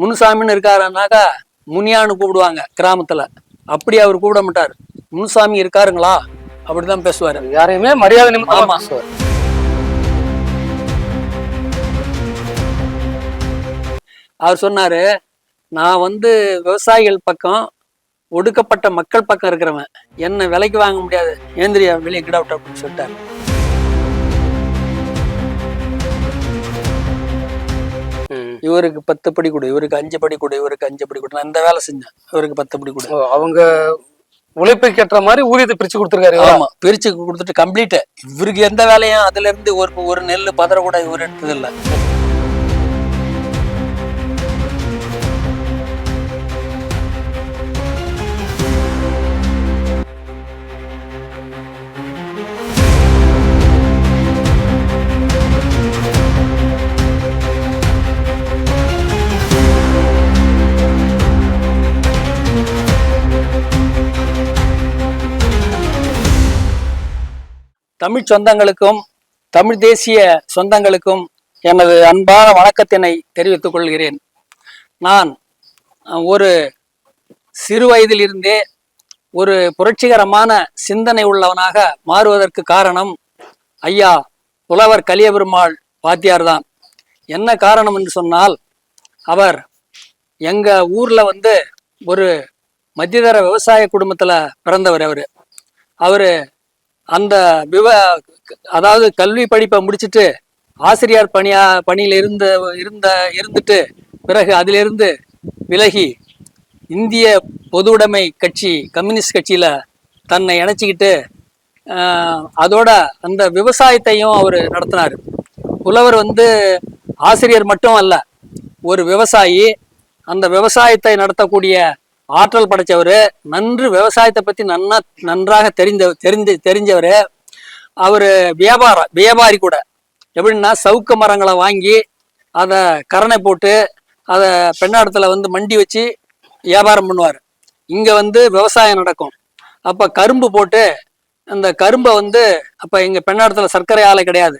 முனுசாமின்னு இருக்காருன்னாக்கா முனியான்னு கூப்பிடுவாங்க கிராமத்துல. அப்படி அவர் கூப்பிட மாட்டார். முனுசாமி இருக்காருங்களா? அப்படிதான் பேசுவாரு. யாரையுமே மரியாதை நிமித்தமா. பேசுவார். அவர் சொன்னாரு நான் வந்து விவசாயிகள் பக்கம் ஒடுக்கப்பட்ட மக்கள் பக்கம் இருக்கிறவன். என்ன விலைக்கு வாங்க முடியாது. ஏந்திரியா வெளியே கிட விட்டு அப்படின்னு சொல்லிட்டாரு. இவருக்கு பத்து படி கொடு இவருக்கு அஞ்சு படி கொடு இவருக்கு அஞ்சு படி கொடு. நான் இந்த வேலை செஞ்சேன். இவருக்கு பத்து படி கொடு. அவங்க உழைப்புக்கு ஏற்ற மாதிரி ஊதியத்தை பிரிச்சு கொடுத்துருக்காரு? ஆமா பிரிச்சு கொடுத்துட்டு கம்ப்ளீட் இவருக்கு எந்த வேலையும் அதுல இருந்து ஒரு ஒரு நெல் பதற கூட இவர் எடுத்தது தமிழ் சொந்தங்களுக்கும் தமிழ் தேசிய சொந்தங்களுக்கும் எனது அன்பான வணக்கத்தினை தெரிவித்துக் கொள்கிறேன். நான் ஒரு சிறு வயதிலிருந்தே ஒரு புரட்சிகரமான சிந்தனை உள்ளவனாக மாறுவதற்கு காரணம் ஐயா புலவர் கலியபெருமாள் வாத்தியார் தான். என்ன காரணம் என்று சொன்னால் அவர் எங்கள் ஊரில் வந்து ஒரு மத்தியதர விவசாய குடும்பத்தில் பிறந்தவர் அவர். அவர் அந்த விவ அதாவது கல்வி படிப்பை முடிச்சிட்டு ஆசிரியர் பணியா பணியில் இருந்த இருந்த இருந்துட்டு பிறகு அதிலிருந்து விலகி இந்திய பொதுவுடைமை கட்சி கம்யூனிஸ்ட் கட்சியில் தன்னை இணைச்சிக்கிட்டு அதோட அந்த விவசாயத்தையும் அவர் நடத்தினார். புலவர் வந்து ஆசிரியர் மட்டும் அல்ல ஒரு விவசாயி அந்த விவசாயத்தை நடத்தக்கூடிய ஆற்றல் படைச்சவர் நன்று விவசாயத்தை பற்றி நன்னா நன்றாக தெரிந்த தெரிஞ்சு தெரிஞ்சவர். அவர் வியாபாரம் வியாபாரி கூட. எப்படின்னா சவுக்கு மரங்களை வாங்கி அதை கரணை போட்டு அதை பெண்ணாடத்தில் வந்து மண்டி வச்சு வியாபாரம் பண்ணுவார். இங்கே வந்து விவசாயம் நடக்கும். அப்போ கரும்பு போட்டு அந்த கரும்பை வந்து அப்போ எங்கள் பெண்ணாடத்தில் சர்க்கரை ஆலை கிடையாது.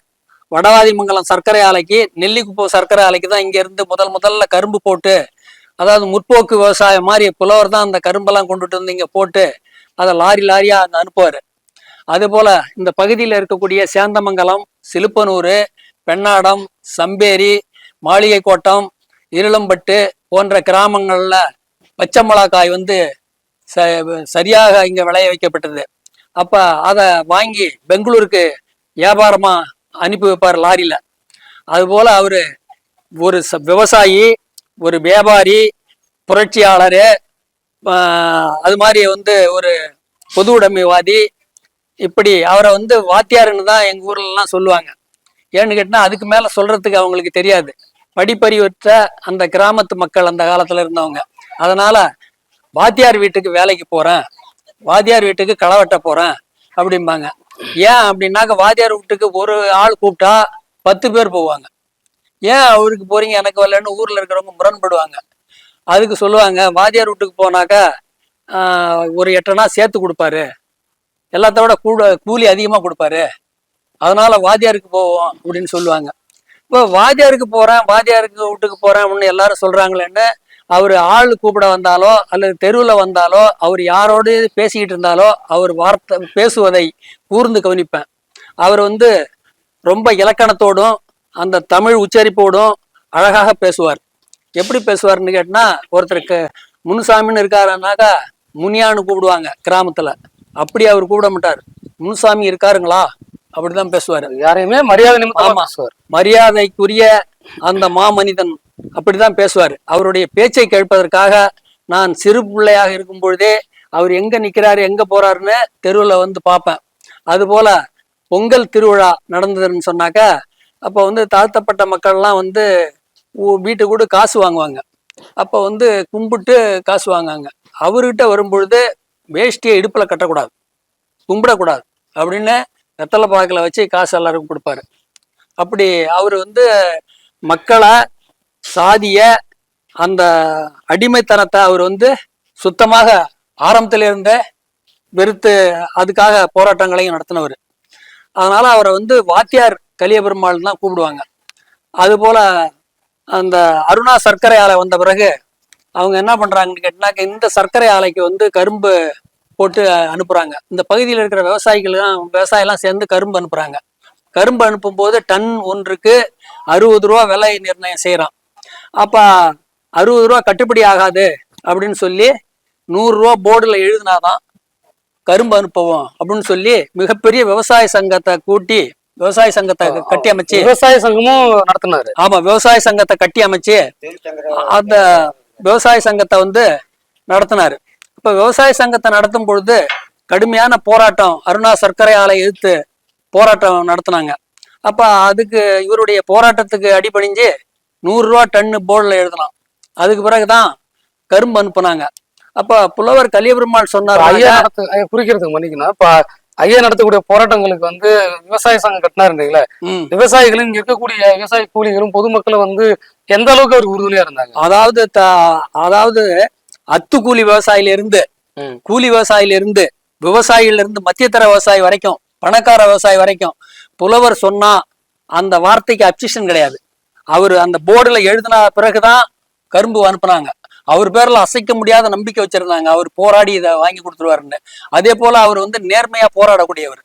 வடவாதிமங்கலம் சர்க்கரை ஆலைக்கு நெல்லிக்குப்பம் சர்க்கரை ஆலைக்கு தான் இங்கேருந்து முதல் முதல்ல கரும்பு போட்டு அதாவது முற்போக்கு விவசாயம் மாதிரி புலவர் தான் அந்த கரும்பெல்லாம் கொண்டுட்டு வந்து இங்கே போட்டு அதை லாரி லாரியாக அந்த அனுப்புவார். அதுபோல் இந்த பகுதியில் இருக்கக்கூடிய சேந்தமங்கலம் சிலுப்பனூர் பெண்ணாடம் சம்பேரி மாளிகை கோட்டம் இருளம்பட்டு போன்ற கிராமங்களில் பச்சை மிளகாய் வந்து ச சரியாக இங்கே விளைய வைக்கப்பட்டது. அப்போ அதை வாங்கி பெங்களூருக்கு வியாபாரமாக அனுப்பி வைப்பார் லாரியில். அதுபோல் அவர் ஒரு ச- விவசாயி ஒரு வியாபாரி புரட்சியாளர் அது மாதிரி வந்து ஒரு பொது உடைமைவாதி இப்படி அவரை வந்து வாத்தியாருன்னு தான் எங்கள் ஊர்லலாம் சொல்லுவாங்க. ஏன்னு கேட்டால் அதுக்கு மேலே சொல்கிறதுக்கு அவங்களுக்கு தெரியாது. படிப்பறிவற்ற அந்த கிராமத்து மக்கள் அந்த காலத்தில் இருந்தவங்க. அதனால் வாத்தியார் வீட்டுக்கு வேலைக்கு போகிறேன் வாத்தியார் வீட்டுக்கு களை வெட்ட போகிறேன் அப்படிம்பாங்க. ஏன் அப்படின்னாக்க வாத்தியார் வீட்டுக்கு ஒரு ஆள் கூப்பிட்டா பத்து பேர் போவாங்க. ஏன் அவருக்கு போறீங்க? எனக்கு வரலன்னு ஊர்ல இருக்கிறவங்க முரண்படுவாங்க. அதுக்கு சொல்லுவாங்க வாத்தியார் வீட்டுக்கு போனாக்கா ஒரு எட்டனா சேர்த்து கொடுப்பாரு. எல்லாத்தோட கூட கூலி அதிகமா கொடுப்பாரு. அதனால வாத்தியாருக்கு போவோம் அப்படின்னு சொல்லுவாங்க. இப்போ வாத்தியாருக்கு போறேன் வாத்தியாருக்கு வீட்டுக்கு போறேன் அப்படின்னு எல்லாரும் சொல்றாங்களேன்னு அவர் ஆள் கூப்பிட வந்தாலோ அல்லது தெருவில் வந்தாலோ அவர் யாரோடு பேசிக்கிட்டு இருந்தாலோ அவர் வார்த்தை பேசுவதை கூர்ந்து கவனிப்பேன். அவர் வந்து ரொம்ப இலக்கணத்தோடும் அந்த தமிழ் உச்சரிப்போடும் அழகாக பேசுவார். எப்படி பேசுவார்னு கேட்டினா ஒருத்தருக்கு முனுசாமின்னு இருக்காருன்னாக்கா முனியான்னு கூப்பிடுவாங்க கிராமத்துல. அப்படி அவர் கூப்பிட மாட்டார். முனுசாமி இருக்காருங்களா? அப்படிதான் பேசுவாரு. யாரையுமே மரியாதை ஆமா. மரியாதைக்குரிய அந்த மாமனிதன் அப்படிதான் பேசுவார். அவருடைய பேச்சை கேட்பதற்காக நான் சிறு பிள்ளையாக இருக்கும் பொழுதே அவர் எங்க நிக்கிறாரு எங்க போறாருன்னு தெருவுல வந்து பார்ப்பேன். அதுபோல பொங்கல் திருவிழா நடந்ததுன்னு சொன்னாக்கா அப்போ வந்து தாழ்த்தப்பட்ட மக்கள்லாம் வந்து வீட்டு கூட காசு வாங்குவாங்க. அப்போ வந்து கும்பிட்டு காசு வாங்குவாங்க. அவர்கிட்ட வரும்பொழுது வேஷ்டியை இடுப்பில் கட்டக்கூடாது. கும்பிடக்கூடாது. அப்படின்னு வெத்தலை பாக்கில் வச்சு காசு எல்லாருக்கும் கொடுப்பாரு. அப்படி அவர் வந்து மக்களை சாதிய அந்த அடிமைத்தனத்தை அவர் வந்து சுத்தமாக ஆரம்பத்திலிருந்தே வெறுத்து அதுக்காக போராட்டங்களையும் நடத்தினவர். அதனால அவரை வந்து வாத்தியார் கலியபெருமாள்லாம் கூப்பிடுவாங்க. அதுபோல் அந்த அருணா சர்க்கரை ஆலை வந்த பிறகு அவங்க என்ன பண்ணுறாங்கன்னு கேட்டினாக்க இந்த சர்க்கரை ஆலைக்கு வந்து கரும்பு போட்டு அனுப்புகிறாங்க இந்த பகுதியில் இருக்கிற விவசாயிகள்லாம் விவசாயம்லாம் சேர்ந்து கரும்பு அனுப்புகிறாங்க கரும்பு அனுப்பும்போது டன் ஒன்றுக்கு அறுபது ரூபா விலை நிர்ணயம் செய்கிறான் அப்போ அறுபது ரூபா கட்டுப்படி ஆகாது அப்படின்னு சொல்லி நூறுரூவா போர்டில் எழுதினாதான் கரும்பு அனுப்புவோம் அப்படின்னு சொல்லி மிகப்பெரிய விவசாய சங்கத்தை கூட்டி விவசாய சங்கத்தை கட்டி அமைச்சு விவசாய சங்கமும் நடத்தினாரு. ஆமா விவசாய சங்கத்தை கட்டி அமைச்சு அந்த விவசாய சங்கத்தை வந்து நடத்தினாரு. இப்ப விவசாய சங்கத்தை நடத்தும் பொழுது கடுமையான போராட்டம் அருணா சர்க்கரை ஆலை எதிர்த்து போராட்டம் நடத்தினாங்க. அப்ப அதுக்கு இவருடைய போராட்டத்துக்கு அடிபணிஞ்சு நூறு ரூபா டன்னு போர்டில் எழுதலாம். அதுக்கு பிறகுதான் கரும்பு அனுப்புனாங்க. அப்ப புலவர் கலியபெருமாள் சொன்னார் ஐயா, குறிக்கிறதுக்கு மன்னிக்கணும். இப்ப ஐயா நடத்தக்கூடிய போராட்டங்களுக்கு வந்து விவசாய சங்கம் கட்டினாரு இல்லைங்களா ம். விவசாயிகளும் இங்க இருக்கக்கூடிய விவசாய கூலிகளும் பொதுமக்களும் வந்து எந்த அளவுக்கு அவர் உறுதுணையா இருந்தாங்க அதாவது அதாவது அத்து கூலி விவசாயில இருந்து. கூலி விவசாயில இருந்து விவசாயில இருந்து மத்தியதர விவசாயி வரைக்கும் பணக்கார விவசாயி வரைக்கும் புலவர் சொன்னா அந்த வார்த்தைக்கு அப்சிஷன் கிடையாது அவர் அந்த போர்டுல எழுதின பிறகுதான் கரும்பு அனுப்புனாங்க அவர் பேர்ல அசைக்க முடியாத நம்பிக்கை வச்சிருந்தாங்க. அவர் போராடி இதை வாங்கி கொடுத்துருவாருன்னு. அதே போல அவர் வந்து நேர்மையா போராடக்கூடியவர்.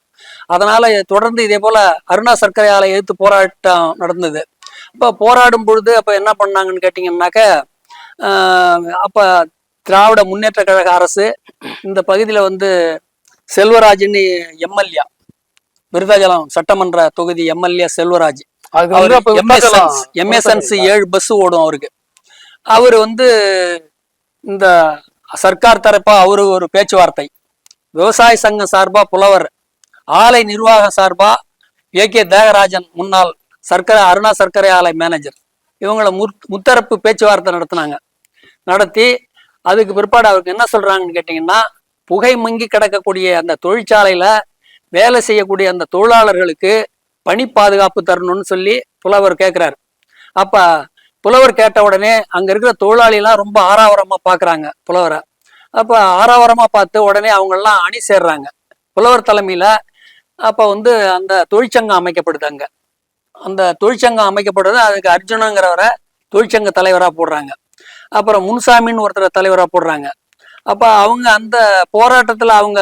அதனால தொடர்ந்து இதே போல அருணா சர்க்கரை ஆலை எதிர்த்து போராட்டம் நடந்தது. இப்போ போராடும் பொழுது அப்ப என்ன பண்ணாங்கன்னு கேட்டீங்கன்னாக்க அப்ப திராவிட முன்னேற்ற கழக அரசு இந்த பகுதியில வந்து செல்வராஜ்னு எம்எல்ஏ விருதாச்சலம் சட்டமன்ற தொகுதி எம்எல்ஏ செல்வராஜ். எம்எஸ்என்சி ஏழு பஸ் ஓடும் அவருக்கு. அவர் வந்து இந்த சர்க்கார் தரப்பா அவரு ஒரு பேச்சுவார்த்தை. விவசாய சங்கம் சார்பா புலவர் ஆலை நிர்வாக சார்பா ஏ கே தேகராஜன் முன்னாள் சர்க்கரை அருணா சர்க்கரை ஆலை மேனேஜர். இவங்கள முத் முத்தரப்பு பேச்சுவார்த்தை நடத்தினாங்க. நடத்தி அதுக்கு பிற்பாடு அவருக்கு என்ன சொல்றாங்கன்னு கேட்டிங்கன்னா புகை மங்கி கிடக்கக்கூடிய அந்த தொழிற்சாலையில வேலை செய்யக்கூடிய அந்த தொழிலாளர்களுக்கு பணி பாதுகாப்பு தரணும்னு சொல்லி புலவர் கேட்குறாரு அப்போ புலவர் கேட்ட உடனே அங்க இருக்கிற தொழிலாளிலாம் ரொம்ப ஆறாவரமா பாக்குறாங்க புலவரை. அப்ப ஆறாவரமா பார்த்து உடனே அவங்க எல்லாம் அணி சேர்றாங்க. புலவர் தலைமையில அப்ப வந்து அந்த தொழிற்சங்கம் அமைக்கப்படுது அங்க. அந்த தொழிற்சங்கம் அமைக்கப்படுறது அதுக்கு அர்ஜுனங்கிறவரை தொழிற்சங்க தலைவரா போடுறாங்க. அப்புறம் முன்சாமின்னு ஒருத்தர் தலைவரா போடுறாங்க. அப்ப அவங்க அந்த போராட்டத்துல அவங்க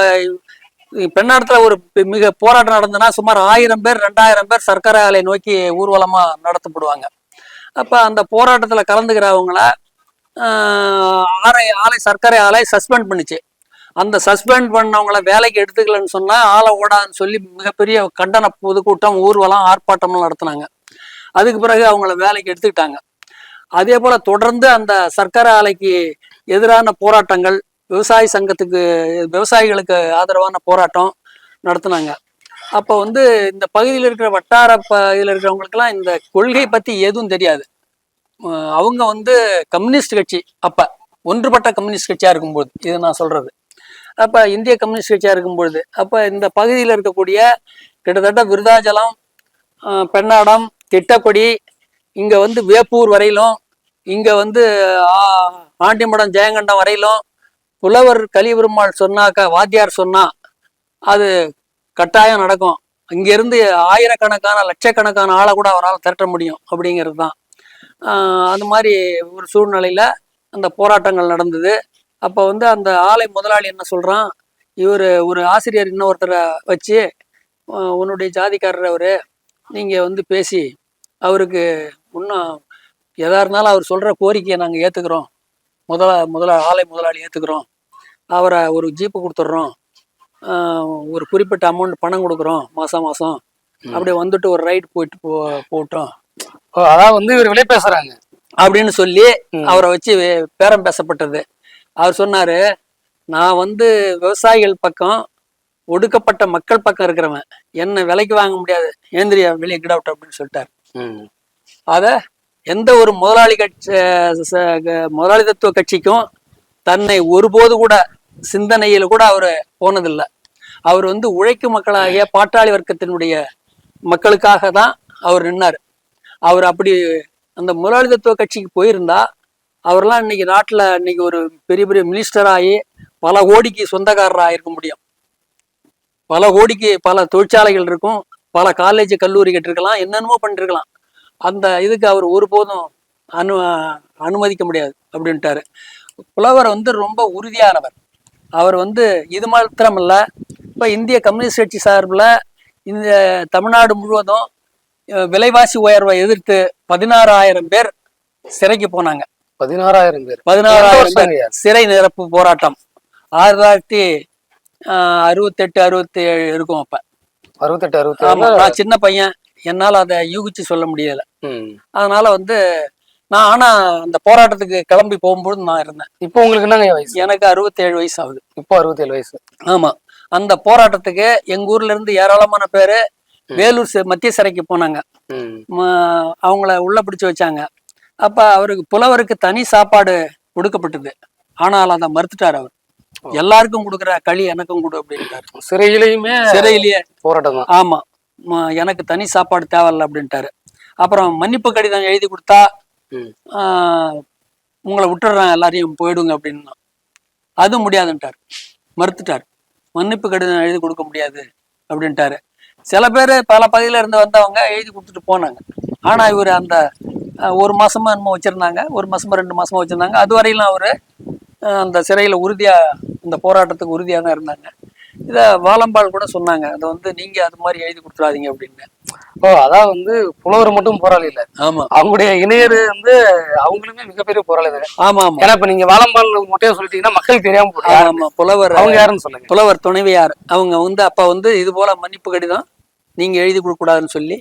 பெண்ணாடத்துல ஒரு மிக போராட்டம் நடந்ததுன்னா சுமார் ஆயிரம் பேர் ரெண்டாயிரம் பேர் சர்க்கரை ஆலை நோக்கி ஊர்வலமா நடத்தப்படுவாங்க. அப்ப அந்த போராட்டத்துல கலந்துக்கிறவங்கள ஆலை ஆலை சர்க்கரை ஆலை சஸ்பெண்ட் பண்ணுச்சு. அந்த சஸ்பெண்ட் பண்ணவங்கள வேலைக்கு எடுத்துக்கலன்னு சொன்னா ஆளை ஓடாதுன்னு சொல்லி மிகப்பெரிய கண்டன பொதுக்கூட்டம் ஊர்வலம் ஆர்ப்பாட்டம்லாம் நடத்துனாங்க. அதுக்கு பிறகு அவங்கள வேலைக்கு எடுத்துக்கிட்டாங்க. அதே போல தொடர்ந்து அந்த சர்க்கரை ஆலைக்கு எதிரான போராட்டங்கள் விவசாய சங்கத்துக்கு விவசாயிகளுக்கு ஆதரவான போராட்டம் நடத்துனாங்க. அப்போ வந்து இந்த பகுதியில் இருக்கிற வட்டார பகுதியில் இருக்கிறவங்களுக்கெல்லாம் இந்த கொள்கை பற்றி எதுவும் தெரியாது. அவங்க வந்து கம்யூனிஸ்ட் கட்சி அப்போ ஒன்றுபட்ட கம்யூனிஸ்ட் கட்சியாக இருக்கும்போது இது நான் சொல்கிறது அப்போ இந்திய கம்யூனிஸ்ட் கட்சியாக இருக்கும்பொழுது அப்போ இந்த பகுதியில் இருக்கக்கூடிய கிட்டத்தட்ட விருதாச்சலம் பெண்ணாடம் திட்டக்கொடி இங்கே வந்து வேப்பூர் வரையிலும் இங்கே வந்து ஆண்டிமடம் ஜெயங்கண்டம் வரையிலும் புலவர் கலிபெருமாள் சொன்னாக்க வாத்தியார் சொன்னா அது கட்டாயம் நடக்கும். இங்கிருந்து ஆயிரக்கணக்கான லட்சக்கணக்கான ஆளை கூட அவரால் திரட்ட முடியும் அப்படிங்கிறது தான். அது அந்த மாதிரி ஒரு சூழ்நிலையில் அந்த போராட்டங்கள் நடந்தது. அப்போ வந்து அந்த ஆலை முதலாளி என்ன சொல்கிறான் இவர் ஒரு ஆசிரியர் இன்னொருத்தரை வச்சு உன்னுடைய ஜாதிக்காரர் அவர் நீங்கள் வந்து பேசி அவருக்கு இன்னும் எதா இருந்தாலும் அவர் சொல்கிற கோரிக்கையை நாங்கள் ஏற்றுக்கிறோம் முதல முதல ஆலை முதலாளி ஏற்றுக்கிறோம் அவரை ஒரு ஜீப்பு கொடுத்துட்றோம். ஒரு குறிப்பிட்ட அமௌண்ட் பணம் கொடுக்குறோம் மாசம் மாசம். அப்படியே வந்துட்டு ஒரு ரைடு போயிட்டு போ போட்டோம். அதாவது வந்து இவர் விலை பேசுறாங்க. அப்படின்னு சொல்லி. அவரை வச்சு பேரம் பேசப்பட்டது. அவர் சொன்னாரு நான் வந்து விவசாயிகள் பக்கம் ஒடுக்கப்பட்ட மக்கள் பக்கம் இருக்கிறவன். என்ன விலைக்கு வாங்க முடியாது. ஏந்திரியா வெளியே கிட் அவுட் அப்படின்னு சொல்லிட்டாரு. அத எந்த ஒரு முதலாளி கட்சி முதலாளித்துவ கட்சிக்கும் தன்னை ஒருபோது கூட சிந்தனையில கூட அவர் போனதில்லை. அவர் வந்து உழைக்கும் மக்களாகிய பாட்டாளி வர்க்கத்தினுடைய மக்களுக்காக தான் அவர் நின்னார். அவர் அப்படி அந்த முதலாளித்துவ கட்சிக்கு போயிருந்தா அவர்லாம் இன்னைக்கு நாட்டில் இன்னைக்கு ஒரு பெரிய பெரிய மினிஸ்டர் ஆகி பல கோடிக்கு சொந்தக்காரராக இருக்க முடியும். பல கோடிக்கு பல தொழிற்சாலைகள் இருக்கும் பல காலேஜ் கல்லூரி இருக்கலாம் என்னென்னமோ பண்ணிருக்கலாம். அந்த இதுக்கு அவர் ஒருபோதும் அனு அனுமதிக்க முடியாது அப்படின்ட்டாரு. புலவர் வந்து ரொம்ப உறுதியானவர். அவர் வந்து இது மாத்திரமல்ல இப்போ இந்திய கம்யூனிஸ்ட் கட்சி சார்பில் இந்த தமிழ்நாடு முழுவதும் விலைவாசி உயர்வை எதிர்த்து பதினாறாயிரம் பேர் சிறைக்கு போனாங்க. பதினாறாயிரம் பேர். பதினாறாயிரம் பேர்? சிறை நிரப்பு போராட்டம். ஆயிரத்தி தொள்ளாயிரத்தி அறுபத்தெட்டு அறுபத்தி ஏழு இருக்கும் அப்ப. அறுபத்தெட்டு அறுபத்தி ஆமா நான் சின்ன பையன். என்னால அதை யூகிச்சு சொல்ல முடியல. அதனால வந்து நான் ஆனா அந்த போராட்டத்துக்கு கிளம்பி போகும்போது நான் இருந்தேன். இப்போ உங்களுக்கு என்னங்க வயசு? எனக்கு அறுபத்தேழு வயசு ஆகுது இப்போ அறுபத்தேழு வயசு. ஆமா. அந்த போராட்டத்துக்கு எங்க ஊர்ல இருந்து ஏராளமான பேரு வேலூர் மத்திய சிறைக்கு போனாங்க. அவங்கள உள்ள பிடிச்சு வச்சாங்க. அப்ப அவருக்கு புலவருக்கு தனி சாப்பாடு கொடுக்கப்பட்டது. ஆனால் அதை மறுத்துட்டார் அவர். எல்லாருக்கும் கொடுக்குற களி எனக்கும் கொடு அப்படின்ட்டாரு. சிறையிலையுமே சிறையிலேயே. போராட்டம் ஆமா. எனக்கு தனி சாப்பாடு தேவையில்ல அப்படின்ட்டாரு. அப்புறம் மன்னிப்பு கடிதம் எழுதி கொடுத்தா உங்களை விட்டுறேன் எல்லாரையும் போயிடுங்க அப்படின்னா. அதுவும் முடியாதுன்ட்டார். மறுத்துட்டார். மன்னிப்பு கடிதம் எழுதி கொடுக்க முடியாது அப்படின்ட்டாரு. சில பேர் பல பகுதியில இருந்து வந்தவங்க எழுதி கொடுத்துட்டு போனாங்க. ஆனா இவர் அந்த ஒரு மாசமா என்னமோ வச்சிருந்தாங்க. ஒரு மாசமா ரெண்டு மாசமா வச்சிருந்தாங்க. அது வரையிலும் அவரு அந்த சிறையில உறுதியா இந்த போராட்டத்துக்கு உறுதியாக தான் இருந்தாங்க. இதை வாலம்பாள் கூட சொன்னாங்க. அதை வந்து நீங்க அது மாதிரி எழுதி கொடுத்துடாதீங்க அப்படின்னு. ஓ அதான் வந்து புலவர் மட்டும் போராளி இல்ல. ஆமா. அவங்களுடைய இணையர் வந்து அவங்களுமே மிகப்பெரிய போராளி தான்? ஆமா ஆமா. ஏன்னா இப்ப நீங்க வாழம்பால் மொட்டையா சொல்லிட்டீங்கன்னா மக்களுக்கு தெரியாம போகுது. ஆமா, புலவர் அவங்க யாருன்னு சொல்லுங்க. புலவர் துணைவியார். அவங்க வந்து அப்ப வந்து இது போல மன்னிப்பு கடிதம் நீங்க எழுதி கொடுக்க கூடாதுன்னு சொல்லி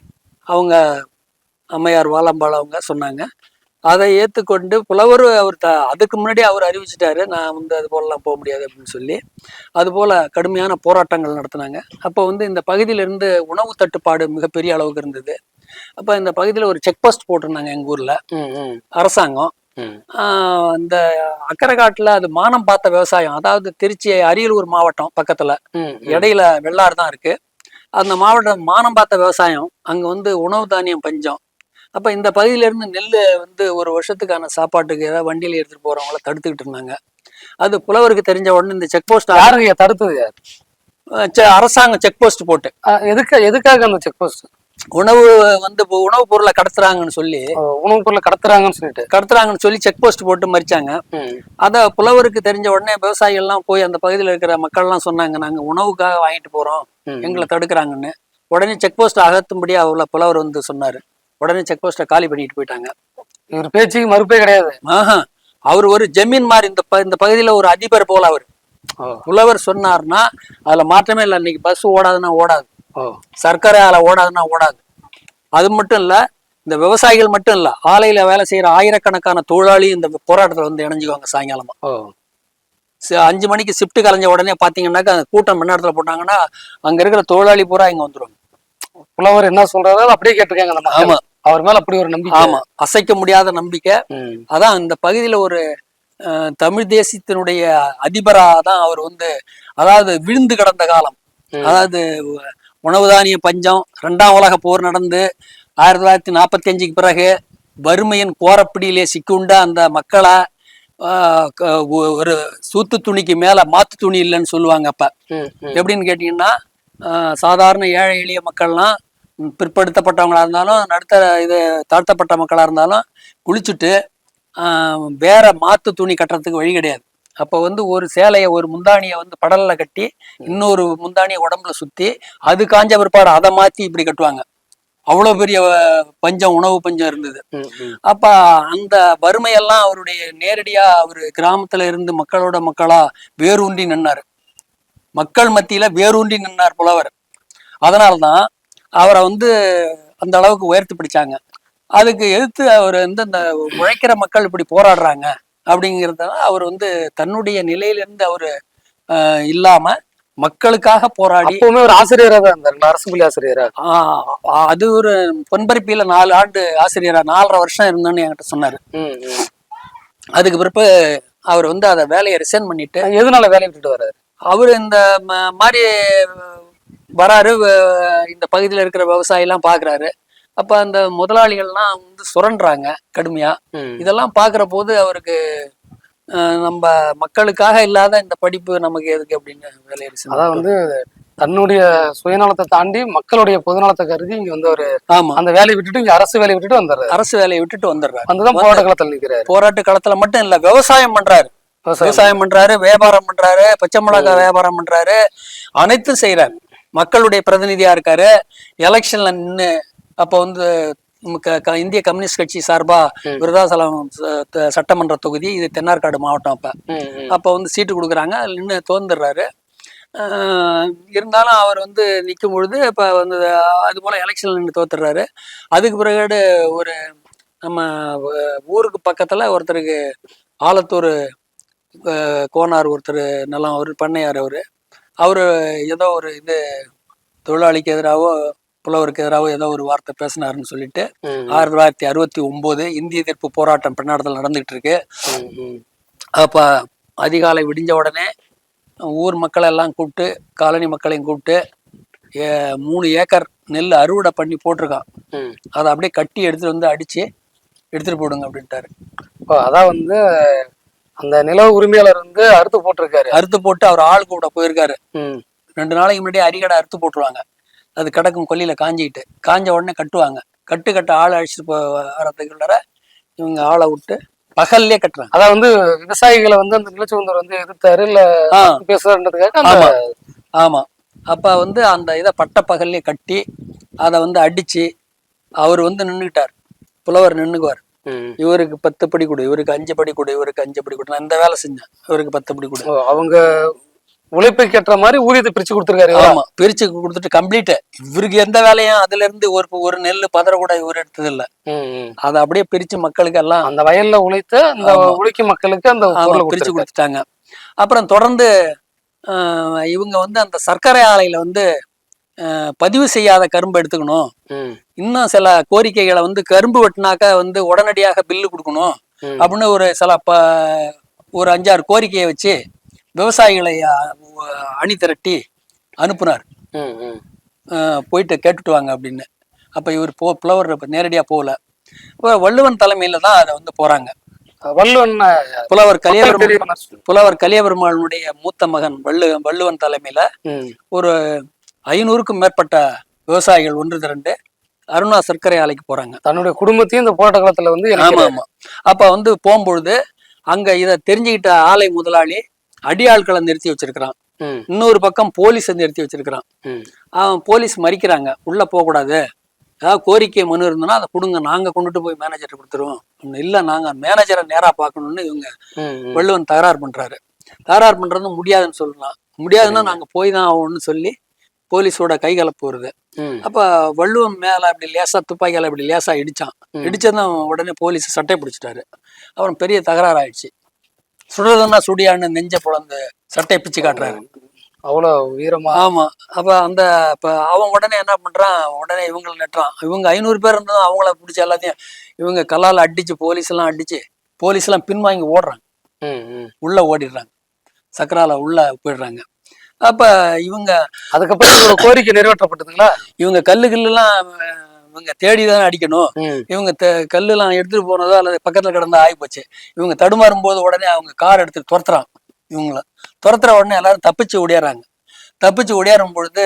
அவங்க அம்மையார் வாலம்பாள் அவங்க சொன்னாங்க. அதை ஏத்துக்கொண்டு புலவர் அவர் த அதுக்கு முன்னாடி அவர் அறிவிச்சிட்டாரு நான் வந்து அது போலலாம் போக முடியாது அப்படின்னு சொல்லி. அது போல கடுமையான போராட்டங்கள் நடத்தினாங்க. அப்போ வந்து இந்த பகுதியில இருந்து உணவு தட்டுப்பாடு மிகப்பெரிய அளவுக்கு இருந்தது. அப்போ இந்த பகுதியில் ஒரு செக் போஸ்ட் போட்டிருந்தாங்க எங்க ஊர்ல. அரசாங்கம். இந்த அக்கரைக்காட்டுல அது மானம் பார்த்த விவசாயம் அதாவது திருச்சி அரியலூர் மாவட்டம் பக்கத்துல. இடையில வெள்ளாறு தான் இருக்கு. அந்த மாவட்டம் மானம் பார்த்த விவசாயம் அங்க வந்து உணவு தானியம் பஞ்சம். அப்ப இந்த பகுதியில இருந்து நெல் வந்து ஒரு வருஷத்துக்கான சாப்பாட்டுக்கு ஏதாவது வண்டியில எடுத்துட்டு போறவங்கள தடுத்துக்கிட்டு இருந்தாங்க. அது புலவருக்கு தெரிஞ்ச உடனே இந்த செக் போஸ்ட் யாருங்க தடுத்தது யார்? அரசாங்கம் செக் போஸ்ட் போட்டு. எதுக்கு எதுக்காக அந்த செக் போஸ்ட் உணவு வந்து உணவுப் பொருளை கடத்துறாங்கன்னு சொல்லி உணவுப் பொருளை கடத்துறாங்கன்னு சொல்லிட்டு. கடத்துறாங்கன்னு சொல்லி செக் போஸ்ட் போட்டு மறிச்சாங்க. அத புலவருக்கு தெரிஞ்ச உடனே விவசாயிகள்லாம் போய் அந்த பகுதியில் இருக்கிற மக்கள்லாம் சொன்னாங்க நாங்க உணவுக்காக வாங்கிட்டு போறோம். எங்களை தடுக்கிறாங்கன்னு. உடனே செக் போஸ்ட் அகத்தும்படி அவ்வளோ புலவர் வந்து சொன்னாரு. உடனே செக் போஸ்ட்டை காலி பண்ணிட்டு போயிட்டாங்க. இவர் பேச்சுக்கு மறுப்பே கிடையாது. ஆஹா அவர் ஒரு ஜமீன் மாதிரி இந்த ப இந்த பகுதியில ஒரு அதிபர் போல அவர். புலவர் சொன்னார்னா அதுல மாற்றமே இல்லை. இன்னைக்கு பஸ் ஓடாதுன்னா ஓடாது. சர்க்கரை ஆலை ஓடாதுன்னா ஓடாது. அது மட்டும் இல்ல இந்த விவசாயிகள் மட்டும் இல்ல ஆலையில வேலை செய்யற ஆயிரக்கணக்கான தொழிலாளி இந்த போராட்டத்துல வந்து இணைஞ்சுக்குவாங்க சாயங்காலமா. ஓ. சி- அஞ்சு மணிக்கு ஷிஃப்ட் கலைஞ்ச உடனே பாத்தீங்கன்னாக்கா அந்த கூட்டம் மணி நேரத்துல போட்டாங்கன்னா அங்க இருக்கிற தொழிலாளி பூரா இங்க வந்துருவாங்க. புலவர் என்ன சொல்றாரோ அப்படியே கேட்டிருக்காங்க மக்கள். ஆமா. அவர் மேல அப்படி ஒரு நம்பிக்கை. ஆமா. அசைக்க முடியாத நம்பிக்கை. அதான் இந்த பகுதியில ஒரு தமிழ் தேசியத்தினுடைய அதிபரா தான் அவர் வந்து அதாவது விழுந்து கிடந்த காலம். அதாவது உணவு தானிய பஞ்சம் ரெண்டாம் உலக போர் நடந்து ஆயிரத்தி தொள்ளாயிரத்தி நாற்பத்தி அஞ்சுக்கு பிறகு வறுமையின் கோரப்பிடியிலே சிக்குண்ட அந்த மக்களை ஒரு சூத்து துணிக்கு மேல மாத்து துணி இல்லைன்னு சொல்லுவாங்க அப்ப. எப்படின்னு கேட்டீங்கன்னா சாதாரண ஏழை எளிய மக்கள்லாம் ம், பிற்படுத்தப்பட்டவங்களா இருந்தாலும் நடுத்தர இது தாழ்த்தப்பட்ட மக்களா இருந்தாலும் குளிச்சுட்டு வேற மாத்து துணி கட்டுறதுக்கு வழி கிடையாது. அப்போ வந்து ஒரு சேலையை ஒரு முந்தானியை வந்து படல்ல கட்டி இன்னொரு முந்தானியை உடம்புல சுத்தி அது காஞ்ச பிற்பாடு அதை மாத்தி இப்படி கட்டுவாங்க. அவ்வளோ பெரிய பஞ்சம் உணவு பஞ்சம் இருந்தது. அப்ப அந்த வறுமையெல்லாம் அவருடைய நேரடியா அவரு கிராமத்துல இருந்து மக்களோட மக்களா வேரூன்றி நின்னாரு. மக்கள் மத்தியில வேரூன்றி நின்னார் புலவர். அதனாலதான் அவரை வந்து அந்த அளவுக்கு உயர்த்தி பிடிச்சாங்க. அதுக்கு எதிர்த்து அவர் வந்து இந்த உழைக்கிற மக்கள் இப்படி போராடுறாங்க அப்படிங்கிறத அவர் வந்து தன்னுடைய நிலையிலிருந்து அவரு இல்லாம மக்களுக்காக போராடி அப்பவுமே ஒரு ஆசிரியரா தான் இருந்தார் அரசு பள்ளி ஆசிரியரா? ஆஹ், அது ஒரு பொன்பரிப்பில நாலு ஆண்டு ஆசிரியரா நாலரை வருஷம் இருந்தேன்னு என்கிட்ட சொன்னாரு. அதுக்கு பிறப்பு அவர் வந்து அதை வேலையை ரிசைன் பண்ணிட்டு எதனால வேலையை விட்டுட்டு வர்றாரு? அவர் இந்த மாதிரி வராரு இந்த பகுதியில் இருக்கிற விவசாயி எல்லாம் பாக்குறாரு. அப்ப அந்த முதலாளிகள்லாம் வந்து சுரண்டுறாங்க கடுமையா. ம். இதெல்லாம் பாக்குற போது அவருக்கு நம்ம மக்களுக்காக இல்லாத இந்த படிப்பு நமக்கு எதுக்கு அப்படின்னு வேலையை resign அதான் வந்து தன்னுடைய சுயநலத்தை தாண்டி மக்களுடைய பொதுநலத்தை கருதி இங்க வந்து ஒரு ஆமா. அந்த வேலையை விட்டுட்டு இங்க அரசு வேலையை விட்டுட்டு வந்துடுறாரு அரசு வேலையை விட்டுட்டு வந்துடுறாரு வந்துதான் போராட்ட களத்தில் நிக்கிறாரு. போராட்ட காலத்துல மட்டும் இல்ல விவசாயம் பண்றாரு. விவசாயம் பண்றாரு வியாபாரம் பண்றாரு பச்சை மிளகாய் வியாபாரம் பண்றாரு. அனைத்தும் செய்யறாரு மக்களுடைய பிரதிநிதியா இருக்காரு. எலெக்ஷன்ல நின்னு அப்ப வந்து இந்திய கம்யூனிஸ்ட் கட்சி சார்பா. விருதாசலம் சட்டமன்ற தொகுதி இது தென்னார்காடு மாவட்டம் அப்ப. அப்போ வந்து சீட்டு கொடுக்குறாங்க. நின்று தோந்துடுறாரு. இருந்தாலும் அவர் வந்து நிற்கும் பொழுது இப்போ வந்து அது போல் எலெக்ஷனில் நின்று தோத்துடுறாரு. அதுக்கு பிறகு ஒரு நம்ம ஊருக்கு பக்கத்தில் ஒருத்தருக்கு ஆலத்தூர் கோனார் ஒருத்தர் நிலம் அவர் பண்ணையார் அவர். அவர் ஏதோ ஒரு இது தொழிலாளிக்கு எதிராகவோ புலவருக்கு எதிராகவோ ஏதோ ஒரு வார்த்தை பேசினாருன்னு சொல்லிட்டு ஆயிரத்தி தொள்ளாயிரத்தி அறுபத்தி ஒன்பது இந்திய எதிர்ப்பு போராட்டம் பெண்ணாடத்தில் நடந்துகிட்டு இருக்கு. அப்போ அதிகாலை விடிஞ்ச உடனே ஊர் மக்களை எல்லாம் கூப்பிட்டு காலனி மக்களையும் கூப்பிட்டு மூணு ஏக்கர் நெல் அறுவடை பண்ணி போட்டிருக்கான். அதை அப்படியே கட்டி எடுத்துட்டு வந்து அடிச்சு எடுத்துட்டு போடுங்க அப்படின்ட்டாரு. இப்போ அதான் வந்து அந்த நில உரிமையாளர் வந்து அறுத்து போட்டிருக்காரு. அறுத்து போட்டு அவர் ஆள் கூட போயிருக்காரு. ரெண்டு நாளைக்கு முன்னாடி அரிகடை அறுத்து போட்டுருவாங்க. அது கிடக்கும் கொல்லியில காஞ்சிக்கிட்டு. காஞ்ச உடனே கட்டுவாங்க. கட்டு கட்ட ஆள் அழிச்சிட்டு போ வரதுக்குள்ளார இவங்க ஆளை விட்டு பகல்லே கட்டுறாங்க. அதான் வந்து விவசாயிகளை வந்து அந்த நிலச்சுவந்தர் வந்து எதிர்த்தாரு இல்ல பேசுறதுக்காக ஆமா. அப்ப வந்து அந்த இதை பட்ட பகல்லே கட்டி அதை வந்து அடிச்சு அவர் வந்து நின்றுக்கிட்டார் புலவர் நின்னுக்குவார். ம். இவருக்கு பத்து படி கொடு இவருக்கு அஞ்சு படி கொடு இவருக்கு அஞ்சு படி கொடு நான் இந்த வேலை செஞ்சேன் இவருக்கு பத்து படி கொடு அவங்க உழைப்புக்கு ஏற்ற மாதிரி ஊதியத்தை பிரிச்சு கொடுத்துருக்காரு? ஆமா பிரிச்சு கொடுத்துட்டு கம்ப்ளீட் இவருக்கு எந்த வேலையும் அதுல இருந்து ஒரு ஒரு நெல் பதற கூட இவர் எடுத்தது இல்ல. அதை அப்படியே பிரிச்சு மக்களுக்கு எல்லாம் அந்த வயல்ல உழைத்த அந்த. உழைக்கும் மக்களுக்கு அந்த பிரிச்சு. கொடுத்துட்டாங்க அப்புறம் தொடர்ந்து இவங்க வந்து அந்த சர்க்கரை ஆலையில வந்து பதிவு செய்யாத கரும்பு எடுத்துக்கணும். இன்னும் சில கோரிக்கைகளை வந்து கரும்பு வெட்டினாக்கா வந்து உடனடியாக பில்லு கொடுக்கணும். அப்படின்னு ஒரு சில ப ஒரு அஞ்சாறு கோரிக்கையை வச்சு விவசாயிகளை அணி திரட்டி அனுப்புனார். போயிட்டு கேட்டுட்டு வாங்க அப்படின்னு. அப்போ இவர் போ புலவர் நேரடியாக போகல. வள்ளுவன் தலைமையில தான் அதை வந்து போறாங்க. வள்ளுவன் புலவர் கலியபெருமாள். புலவர் கலியபெருமாளுடைய மூத்த மகன் வள்ளு வள்ளுவன் தலைமையில ஒரு ஐநூறுக்கும் மேற்பட்ட விவசாயிகள் ஒன்று திரண்டு அருணா சர்க்கரை ஆலைக்கு போறாங்க. தன்னுடைய குடும்பத்தையும் இந்த போராட்ட காலத்துல வந்து ஆமா. ஆமா. அப்ப வந்து போகும்பொழுது அங்க இதை தெரிஞ்சுக்கிட்ட ஆலை முதலாளி அடியாட்களை நிறுத்தி வச்சிருக்கிறான். இன்னொரு பக்கம் போலீஸை நிறுத்தி வச்சிருக்கிறான். அவன் போலீஸ் மறிக்கிறாங்க. உள்ள போகக்கூடாது. ஏதாவது கோரிக்கை மனு இருந்ததுன்னா அதை கொடுங்க நாங்க கொண்டுட்டு போய் மேனேஜர்கிட்ட கொடுத்துருவோம். இல்ல நாங்க மேனேஜரை நேரா பார்க்கணும்னு இவங்க. வள்ளுவன் தகராறு பண்றாரு. தகராறு பண்றது முடியாதுன்னு சொல்லலாம். முடியாதுன்னா நாங்க போய் தான் ஆகணும்னு சொல்லி போலீஸோட கைகலப்பு வருது அப்ப வள்ளுவன் மேல அப்படி லேசா துப்பாக்கியால அப்படி லேசா இடிச்சான். இடிச்சதும் உடனே போலீஸ் சட்டை பிடிச்சிட்டாரு. அப்புறம் பெரிய தகராறு ஆயிடுச்சு. சுடுறதுன்னா சுடியான்னு நெஞ்ச புலந்து சட்டையை பிச்சு காட்டுறாரு. அவ்வளவு வீரமா. ஆமா. அப்ப அந்த இப்ப அவன் உடனே என்ன பண்றான்? உடனே இவங்களை நட்டுறான். இவங்க ஐநூறு பேர் இருந்ததும் அவங்கள பிடிச்சி எல்லாத்தையும் இவங்க கல்லால அடிச்சு போலீஸ் எல்லாம் அடிச்சு போலீஸ் எல்லாம் பின்வாங்கி ஓடுறாங்க. உள்ள ஓடிடுறாங்க. சக்கரால உள்ள போயிடுறாங்க. அப்ப இவங்க அதுக்கப்புறம் இவரோட கோரிக்கை நிறைவேற்றப்பட்டதுங்களா? இவங்க கல்லு கில்லுலாம் இவங்க தேடி தான் அடிக்கணும் இவங்க த- கல்லுலாம் எடுத்துட்டு போனதோ அல்லது பக்கத்துல கிடந்தா ஆகி போச்சு இவங்க தடுமாறும் போது உடனே அவங்க கார் எடுத்து துரத்துறான் இவங்கள துரத்துற உடனே எல்லாரும் தப்பிச்சு ஓடியாறாங்க தப்பிச்சு ஓடியாரும் பொழுது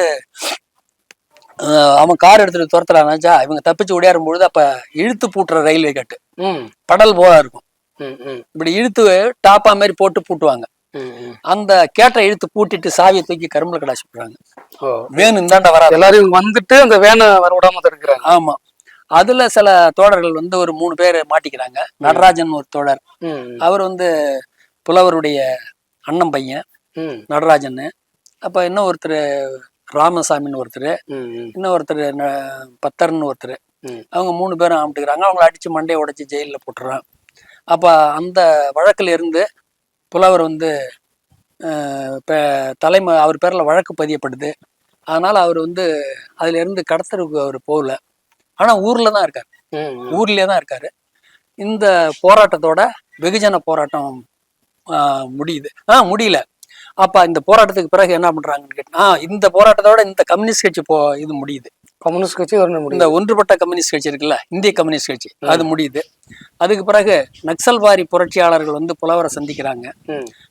அவன் கார் எடுத்துட்டு துரத்துறானாச்சா இவங்க தப்பிச்சு ஓடியாரும் பொழுது அப்ப இழுத்து பூட்டுற ரயில்வே கட்டு. படல் போல இருக்கும். இப்படி இழுத்து டாப்பா மாதிரி போட்டு பூட்டுவாங்க. அந்த கேட்டை இழுத்து பூட்டிட்டு சாவியை தூக்கி கரும்புல கடாசி போடுறாங்க. வேணும் இந்தாண்ட வராது. எல்லாரும் வந்துட்டு அந்த வேனை வர விடாம தடுக்கிறாங்க. ஆமா. அதுல சில தோழர்கள் வந்து ஒரு மூணு பேர் மாட்டிக்கிறாங்க. நடராஜன் ஒரு தோழர். அவர் வந்து புலவருடைய அண்ணன் பையன் நடராஜன் அப்ப இன்னும் ஒருத்தர் ராமசாமின்னு ஒருத்தர் இன்னும் ஒருத்தர் பத்தர்னு ஒருத்தர். அவங்க மூணு பேரும் ஆம்பிட்டுக்கிறாங்க அவங்கள அடிச்சு மண்டையை உடைச்சு ஜெயிலில் போட்டுறான். அப்ப அந்த வழக்குல இருந்து புலவர் வந்து தலைமை அவர் பேர்ல வழக்கு பதியப்படுது. அதனால அவர் வந்து அதுல இருந்து கடத்தலுக்கு அவர் போகல. ஆனா ஊர்ல தான் இருக்காரு. ஊர்லயே தான் இருக்காரு. இந்த போராட்டத்தோட வெகுஜன போராட்டம் முடியுது. ஆ முடியல. அப்ப இந்த போராட்டத்துக்கு பிறகு என்ன பண்றாங்கன்னு கேட்டா ஆ, இந்த போராட்டத்தோட இந்த கம்யூனிஸ்ட் கட்சி போ இது முடியுது. கம்யூனிஸ்ட் கட்சி வரணும் இந்த ஒன்றுபட்ட கம்யூனிஸ்ட் கட்சி இருக்குல்ல இந்திய கம்யூனிஸ்ட் கட்சி அது முடியுது. அதுக்கு பிறகு நக்சல்வாரி புரட்சியாளர்கள் வந்து புலவரை சந்திக்கிறாங்க.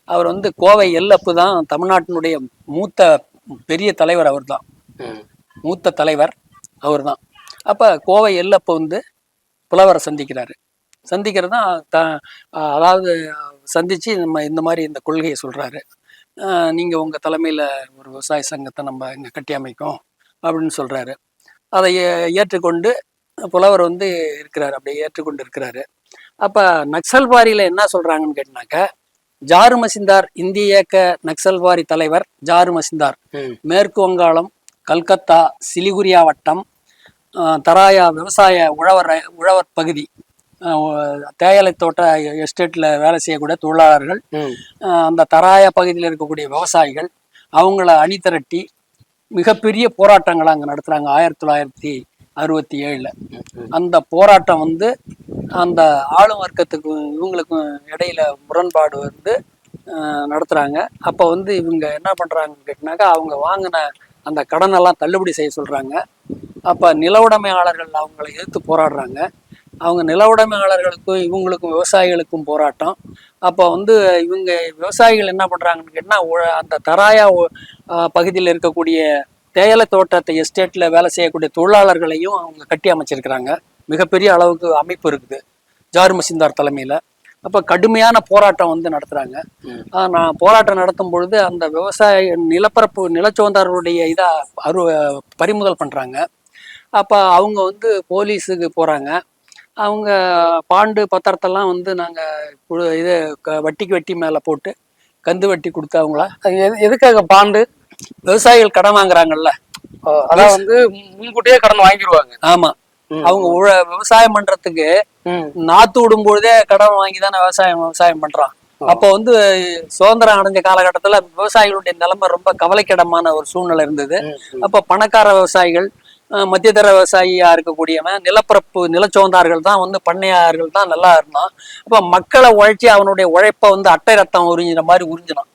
அவர் வந்து கோவை எல்லப்பு தான் தமிழ்நாட்டினுடைய மூத்த பெரிய தலைவர் அவர்தான். ம். மூத்த தலைவர் அவர்தான். அப்ப கோவை எல்லப்ப வந்து புலவரை சந்திக்கிறாரு. சந்திக்கிறது தான் த அதாவது சந்திச்சு நம்ம இந்த மாதிரி இந்த கொள்கையை சொல்றாரு. அஹ் நீங்க உங்க தலைமையில ஒரு விவசாய சங்கத்தை நம்ம இங்க கட்டி அமைக்கும் அப்படின்னு சொல்றாரு. அதை ஏற்றுக்கொண்டு புலவர் வந்து இருக்கிறாரு. அப்படியே ஏற்றுக்கொண்டு இருக்கிறாரு அப்ப நக்சல்வாரியில என்ன சொல்றாங்கன்னு கேட்டினாக்க ஜாரு மசிந்தார் இந்திய இயக்க நக்சல்வாரி தலைவர் ஜாரு மசிந்தார். மேற்கு வங்காளம் கல்கத்தா சிலிகுரியா வட்டம் தராயா விவசாய உழவர் உழவர் பகுதி தேயிலை தோட்ட எஸ்டேட்டில் வேலை செய்யக்கூடிய தொழிலாளர்கள் அந்த தராயா பகுதியில் இருக்கக்கூடிய விவசாயிகள் அவங்கள அணி திரட்டி மிகப்பெரிய போராட்டங்களை அங்கே நடத்துகிறாங்க ஆயிரத்தி தொள்ளாயிரத்தி அறுபத்தி ஏழில். அந்த போராட்டம் வந்து அந்த ஆளும் வர்க்கத்துக்கும் இவங்களுக்கும் இடையில முரண்பாடு வந்து நடத்துகிறாங்க அப்போ வந்து இவங்க என்ன பண்ணுறாங்கன்னு கேட்டினாக்கா அவங்க வாங்கின அந்த கடனெல்லாம் தள்ளுபடி செய்ய சொல்கிறாங்க அப்போ நிலவுடைமையாளர்கள் அவங்களை எதிர்த்து போராடுறாங்க. அவங்க நில உடைமையாளர்களுக்கும் இவங்களுக்கும் விவசாயிகளுக்கும் போராட்டம். அப்போ வந்து இவங்க விவசாயிகள் என்ன பண்ணுறாங்கன்னு கேட்டால் அந்த தராயா பகுதியில் இருக்கக்கூடிய தேயிலை தோட்டத்தை எஸ்டேட்டில் வேலை செய்யக்கூடிய தொழிலாளர்களையும் அவங்க கட்டி அமைச்சிருக்கிறாங்க. மிகப்பெரிய அளவுக்கு அமைப்பு இருக்குது ஜாரு மசிந்தார் தலைமையில். அப்போ கடுமையான போராட்டம் வந்து நடத்துகிறாங்க நான் போராட்டம் நடத்தும் பொழுது அந்த விவசாய நிலப்பரப்பு நிலச்சோந்தாரருடைய இதாக அரு பறிமுதல் பண்ணுறாங்க அப்போ அவங்க வந்து போலீஸுக்கு போகிறாங்க அவங்க பாண்டு பத்திரத்தெல்லாம் வந்து நாங்க கு- இது வட்டிக்கு வட்டி மேல போட்டு கந்து வட்டி கொடுத்து அவங்கள. அது எது- எதுக்காக பாண்டு? விவசாயிகள் கடன் வாங்குறாங்கல்ல. அதான் வந்து முன்கூட்டியே கடன் வாங்கிடுவாங்க ஆமா. அவங்க உழ- விவசாயம் பண்றதுக்கு. நாத்து விடும் பொழுதே கடன் வாங்கி தானே விவசாயம் விவசாயம் பண்றான். அப்போ வந்து சுதந்திரம் அடைஞ்ச காலகட்டத்துல விவசாயிகளுடைய நிலைமை ரொம்ப கவலைக்கிடமான ஒரு சூழ்நிலை இருந்தது. அப்போ பணக்கார விவசாயிகள் மத்தியதர விவசாயியாக இருக்கக்கூடியவன் நிலப்பரப்பு நிலச்சோந்தார்கள் தான் வந்து பண்ணையார்கள் தான் நல்லா இருந்தான். அப்போ மக்களை உழைச்சி அவனுடைய உழைப்பை வந்து அட்டை ரத்தம் உறிஞ்சின மாதிரி உறிஞ்சினான்.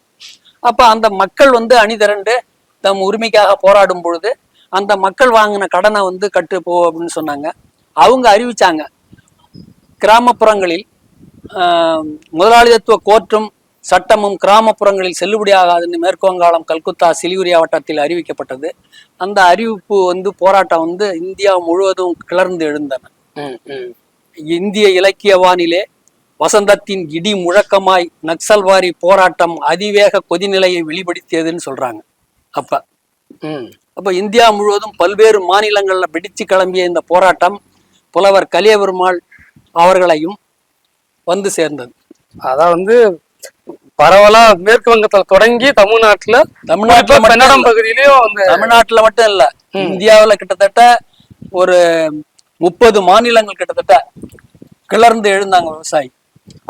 அப்போ அந்த மக்கள் வந்து அணிதிரண்டு தம் உரிமைக்காக போராடும் பொழுது அந்த மக்கள் வாங்கின கடனை வந்து கட்டு போ அப்படின்னு சொன்னாங்க. அவங்க அறிவிச்சாங்க. கிராமப்புறங்களில் முதலாளித்துவ கோர்ட்டும் சட்டமும் கிராமப்புறங்களில் செல்லுபடியாகாதுன்னு மேற்கு வங்காளம் கல்கத்தா சிலிகுரியா வட்டத்தில் அறிவிக்கப்பட்டது அந்த அறிவிப்பு வந்து போராட்டம் வந்து இந்தியா முழுவதும் கிளர்ந்து எழுந்தன ம். ம். இந்திய இலக்கிய வானிலே வசந்தத்தின் இடி முழக்கமாய் நக்சல்வாரி போராட்டம் அதிவேக கொதிநிலையை வெளிப்படுத்தியதுன்னு சொல்றாங்க அப்ப. அப்ப இந்தியா முழுவதும் பல்வேறு மாநிலங்கள்ல வெடிச்சு கிளம்பிய இந்த போராட்டம் புலவர் கலியபெருமாள் அவர்களையும் வந்து சேர்ந்தது அதான் வந்து பரவலா மேற்கு வங்கத்துல தொடங்கி தமிழ்நாட்டுல தமிழ்நாட்டுல கன்னடம். பகுதியிலயும் வந்து தமிழ்நாட்டுல மட்டும் இல்ல. இந்தியாவுல கிட்டத்தட்ட ஒரு முப்பது மாநிலங்கள் கிட்டத்தட்ட கிளர்ந்து எழுந்தாங்க விவசாயி.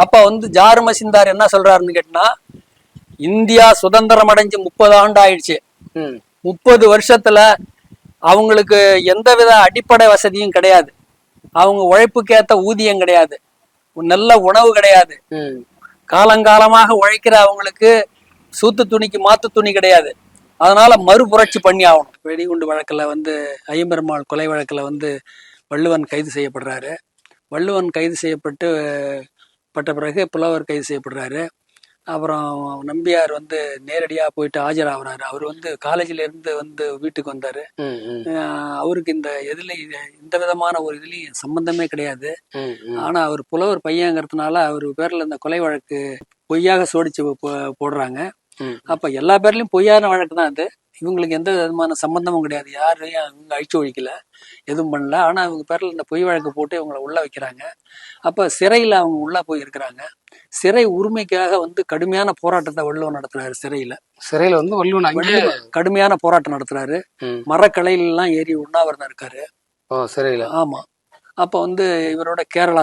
அப்ப வந்து ஜாரு மசிந்தார் என்ன சொல்றாருன்னு கேட்டினா இந்தியா சுதந்திரம் அடைஞ்சு முப்பது ஆண்டு ஆயிடுச்சு. முப்பது வருஷத்துல அவங்களுக்கு எந்தவித அடிப்படை வசதியும் கிடையாது. அவங்க உழைப்புக்கேத்த ஊதியம் கிடையாது. நல்ல உணவு கிடையாது. காலங்காலமாக உழைக்கிற அவங்களுக்கு சூத்து துணிக்கு மாத்து துணி கிடையாது. அதனால மறுபுரட்சி பண்ணி ஆகணும். வெடிகுண்டு வழக்கில் வந்து ஐயம்பெருமாள் கொலை வழக்கில் வந்து வள்ளுவன் கைது செய்யப்படுறாரு. வள்ளுவன் கைது செய்யப்பட்டு பட்ட பிறகு புலவர் கைது செய்யப்படுறாரு. அப்புறம் நம்பியார் வந்து நேரடியாக போயிட்டு ஆஜராகிறாரு அவர் வந்து காலேஜில் இருந்து வந்து வீட்டுக்கு வந்தார். அவருக்கு இந்த எதுலையும் எந்த விதமான ஒரு இதுலேயும் சம்பந்தமே கிடையாது. ஆனா அவர் புலவர் பையங்கிறதுனால அவர் பேர்ல இந்த கொலை வழக்கு பொய்யாக சோடிச்சு போடுறாங்க. அப்ப எல்லா பேர்லயும் பொய்யான வழக்கு தான் அது இவங்களுக்கு எந்த விதமான சம்பந்தமும் கிடையாது. யாரையும் இவங்க அழிச்சு ஒழிக்கல. எதுவும் பண்ணல. ஆனா இவங்க பேர்ல இந்த பொய் வழக்கு போட்டு இவங்கள உள்ள வைக்கிறாங்க. அப்ப சிறையில அவங்க உள்ள போய் இருக்கிறாங்க சிறை உரிமைக்காக வந்து கடுமையான போராட்டத்தை வள்ளுவன் நடத்துறாரு சிறையில. சிறையில வந்து வள்ளுவன் கடுமையான போராட்டம் நடத்துறாரு. ம். மரக்கலையில எல்லாம் ஏறி உண்ணாவிரதம் இருக்காரு. சிறையில. ஆமா. அப்ப வந்து இவரோட கேரளா.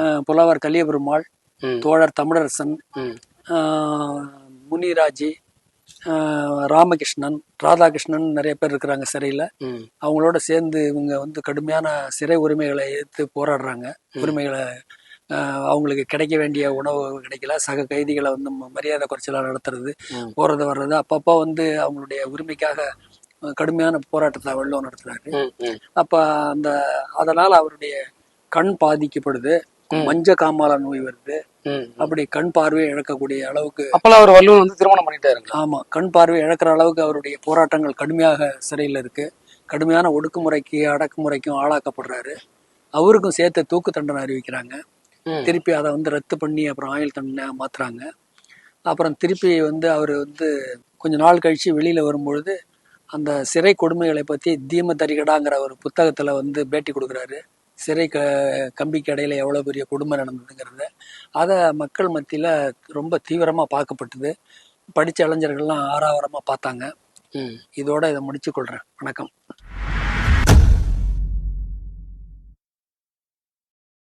அஹ் புலவர் கலியபெருமாள். தோழர் தமிழரசன் முனிராஜி ராமகிருஷ்ணன் ராதாகிருஷ்ணன் நிறைய பேர் இருக்கிறாங்க சிறையில். அவங்களோட சேர்ந்து இவங்க வந்து கடுமையான சிறை உரிமைகளை எதிர்த்து போராடுறாங்க உரிமைகளை ஆஹ் அவங்களுக்கு கிடைக்க வேண்டிய உணவு கிடைக்கல சக கைதிகளை வந்து மரியாதை குறைச்சலாக நடத்துறது. போறது வர்றது அப்பப்போ வந்து அவங்களுடைய உரிமைக்காக கடுமையான போராட்டத்தை வள்ளுவம் நடத்துறாரு. அப்ப அந்த அதனால அவருடைய கண் பாதிக்கப்படுது. மஞ்ச காமால நோய் வருது. அப்படி கண் பார்வையை இழக்கக்கூடிய அளவுக்கு அப்பெல்லாம் அவர் வள்ளுவன் வந்து திருமணம் பண்ணிட்டாருங்க ஆமா. கண் பார்வை இழக்கிற அளவுக்கு அவருடைய போராட்டங்கள் கடுமையாக சிறையில் இருக்கு. கடுமையான ஒடுக்குமுறைக்கு அடக்குமுறைக்கும் ஆளாக்கப்படுறாரு. அவருக்கும் சேர்த்து தூக்கு தண்டனை அறிவிக்கிறாங்க. திருப்பி அதை வந்து ரத்து பண்ணி அப்புறம் ஆயுள் தண்டனை மாத்துறாங்க. அப்புறம் திருப்பி வந்து அவர் வந்து கொஞ்ச நாள் கழிச்சு வெளியில வரும்பொழுது அந்த சிறை கொடுமைகளை பத்தி தீம தரிகடாங்கிற ஒரு புத்தகத்துல வந்து பேட்டி கொடுக்குறாரு. சிறை க கம்பிக்கு இடையில எவ்வளவு பெரிய கொடுமை நடந்ததுங்கிறத அதை மக்கள் மத்தியில ரொம்ப தீவிரமா பார்க்கப்பட்டது. படிச்ச இளைஞர்கள்லாம் ஆறாவரமா பார்த்தாங்க. இதோட இதை முடிச்சு கொள்றேன் வணக்கம்.